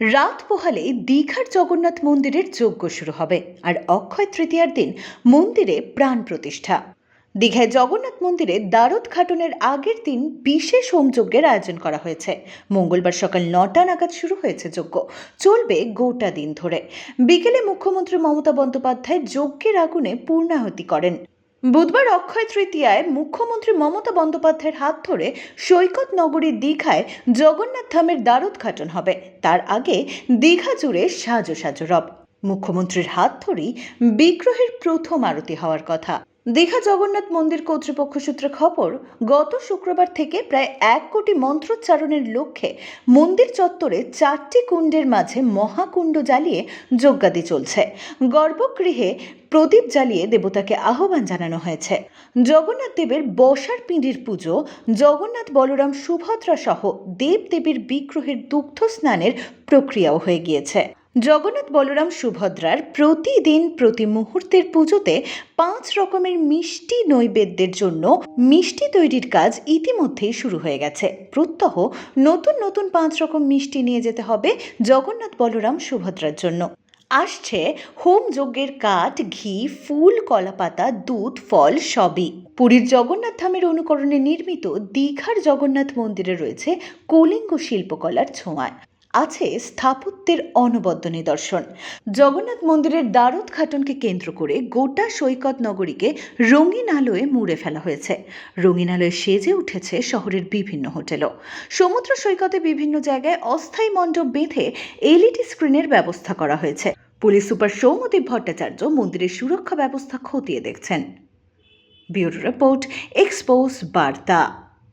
রাত পোহালে দীঘার জগন্নাথ মন্দিরের যজ্ঞ শুরু হবে আর অক্ষয় তৃতীয়ার দিন মন্দিরে প্রাণ প্রতিষ্ঠা। দীঘায় জগন্নাথ মন্দিরে দ্বারত খাটনের আগের দিন বিশেষ হোমযজ্ঞের আয়োজন করা হয়েছে। মঙ্গলবার সকাল নটা নাগাদ শুরু হয়েছে যজ্ঞ। চলবে গোটা দিন ধরে। বিকেলে মুখ্যমন্ত্রী মমতা বন্দ্যোপাধ্যায় যজ্ঞের আগুনে পূর্ণাহুতি করেন। বুধবার অক্ষয় তৃতীয়ায় মুখ্যমন্ত্রী মমতা বন্দ্যোপাধ্যায়ের হাত ধরে সৈকত নগরী দীঘায় জগন্নাথ ধামের দ্বারোদ্ঘাটন হবে। তার আগে দীঘা জুড়ে সাজো সাজো রব। মুখ্যমন্ত্রীর হাত ধরেই বিগ্রহের প্রথম আরতি হওয়ার কথা। দীঘা জগন্নাথ মন্দির কর্তৃপক্ষ সূত্রে খবর, গত শুক্রবার থেকে প্রায় এক কোটি মন্ত্রোচ্চারণের লক্ষ্যে মন্দির চত্বরে চারটি কুণ্ডের মাঝে মহাকুণ্ড জ্বালিয়ে যজ্ঞাদি চলছে। গর্ভগৃহে প্রদীপ জ্বালিয়ে দেবতাকে আহ্বান জানানো হয়েছে। জগন্নাথ দেবের বসার পিঁড়ির পুজো, জগন্নাথ বলরাম সুভদ্রা সহ দেবদেবীর বিগ্রহের দুগ্ধ স্নানের প্রক্রিয়াও হয়ে গিয়েছে। জগন্নাথ বলরাম সুভদ্রার প্রতিদিন প্রতি মুহূর্তের পুজোতে পাঁচ রকমের মিষ্টি নৈবেদ্যের জন্য মিষ্টি তৈরির কাজ ইতিমধ্যেই শুরু হয়ে গেছে। প্রত্যহ নতুন নতুন পাঁচ রকম মিষ্টি নিয়ে যেতে হবে জগন্নাথ বলরাম সুভদ্রার জন্য। আসছে হোম যজ্ঞের কাঠ, ঘি, ফুল, কলাপাতা, দুধ, ফল সবই। পুরীর জগন্নাথ ধামের অনুকরণে নির্মিত দীঘার জগন্নাথ মন্দিরে রয়েছে কলিঙ্গ শিল্পকলার ছোঁয়ায়। আছে স্থাপত্যের অনবদ্য নিদর্শন। জগন্নাথ মন্দিরের দ্বারোদ্ঘাটনকে কেন্দ্র করে গোটা সৈকত নগরীকে রঙিন আলোয় মুড়ে ফেলা হয়েছে। রঙিন আলোয় সেজে উঠেছে শহরের বিভিন্ন হোটেলও। সমুদ্র সৈকতে বিভিন্ন জায়গায় অস্থায়ী মণ্ডপ বেঁধে এলইডি স্ক্রিনের ব্যবস্থা করা হয়েছে। পুলিশ সুপার সৌমদীপ ভট্টাচার্য মন্দিরের সুরক্ষা ব্যবস্থা খতিয়ে দেখছেন। ব্যুরো রিপোর্ট এক্সপোজ বার্তা।